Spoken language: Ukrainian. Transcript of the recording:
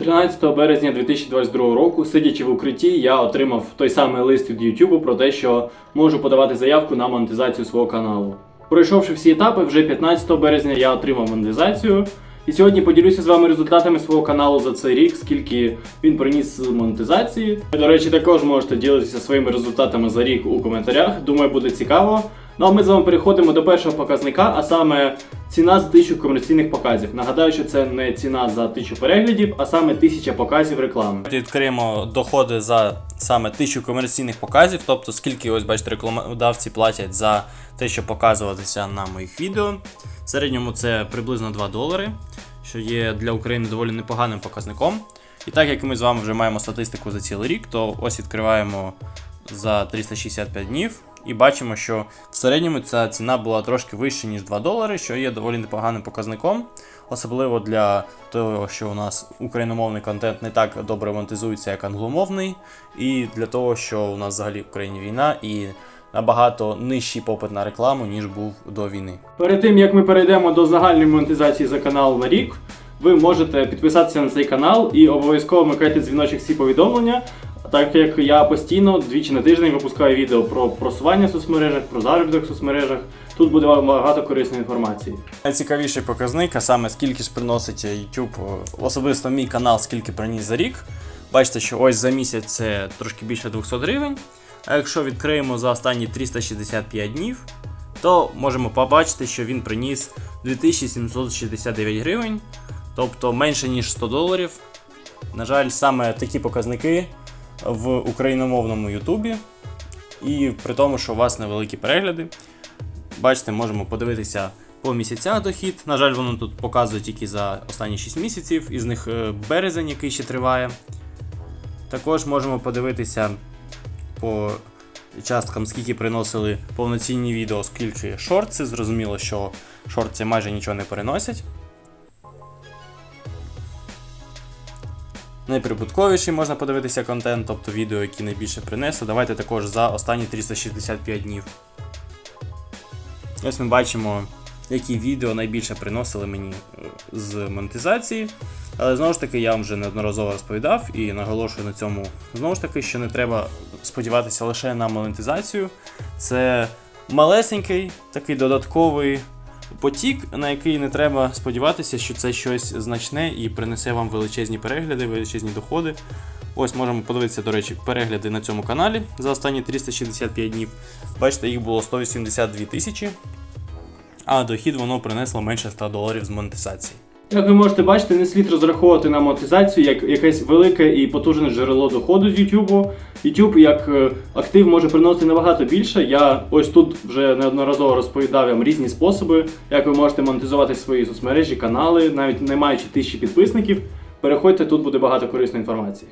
13 березня 2022 року, сидячи в укритті, я отримав той самий лист від YouTube про те, що можу подавати заявку на монетизацію свого каналу. Пройшовши всі етапи, вже 15 березня я отримав монетизацію. І сьогодні поділюся з вами результатами свого каналу за цей рік, скільки він приніс монетизації. Ви, до речі, також можете ділитися своїми результатами за рік у коментарях. Думаю, буде цікаво. Ну а ми з вами переходимо до першого показника, а саме ціна за тисячу комерційних показів. Нагадаю, що це не ціна за тисячу переглядів, а саме тисяча показів реклами. Відкриємо доходи за саме тисячу комерційних показів, тобто скільки ось бачите, рекламодавці платять за те, щоб показуватися на моїх відео. В середньому це приблизно 2 долари, що є для України доволі непоганим показником. І так як ми з вами вже маємо статистику за цілий рік, то ось відкриваємо за 365 днів. І бачимо, що в середньому ця ціна була трошки вища, ніж 2 долари, що є доволі непоганим показником, особливо для того, що у нас україномовний контент не так добре монетизується, як англомовний, і для того, що у нас взагалі в Україні війна і набагато нижчий попит на рекламу, ніж був до війни. Перед тим як ми перейдемо до загальної монетизації за канал на рік, ви можете підписатися на цей канал і обов'язково вмикайте дзвіночок всі повідомлення, так як я постійно двічі на тиждень випускаю відео про просування в соцмережах, про заробіток в соцмережах. Тут буде багато корисної інформації. Найцікавіший показник, а саме скільки ж приносить YouTube, особисто мій канал, скільки приніс за рік. Бачите, що ось за місяць це трошки більше 200 гривень. А якщо відкриємо за останні 365 днів, то можемо побачити, що він приніс 2769 гривень, тобто менше ніж 100 доларів. На жаль, саме такі показники в україномовному Ютубі. І при тому, що у вас невеликі перегляди. Бачите, можемо подивитися по місяцях дохід. На жаль, воно тут показує тільки за останні 6 місяців, із них е, березень, який ще триває. Також можемо подивитися по часткам, скільки приносили повноцінні відео, скільки шорти. Зрозуміло, що шорти майже нічого не переносять. Найприбутковіший можна подивитися контент, тобто відео, які найбільше принесли. Давайте також за останні 365 днів. Ось ми бачимо, які відео найбільше приносили мені е, з монетизації. Але знову ж таки, я вам вже неодноразово розповідав і наголошую на цьому знову ж таки, що не треба сподіватися лише на монетизацію. Це малесенький такий додатковий потік, на який не треба сподіватися, що це щось значне і принесе вам величезні перегляди, величезні доходи. Ось можемо подивитися, до речі, перегляди на цьому каналі за останні 365 днів. Бачите, їх було 182 тисячі, а дохід воно принесло менше 100 доларів з монетизації. Як ви можете бачити, не слід розраховувати на монетизацію як якесь велике і потужне джерело доходу з YouTube. YouTube як е, актив може приносити набагато більше. Я ось тут вже неодноразово розповідав вам різні способи, як ви можете монетизувати свої соцмережі, канали, навіть не маючи тисячі підписників. Переходьте, тут буде багато корисної інформації.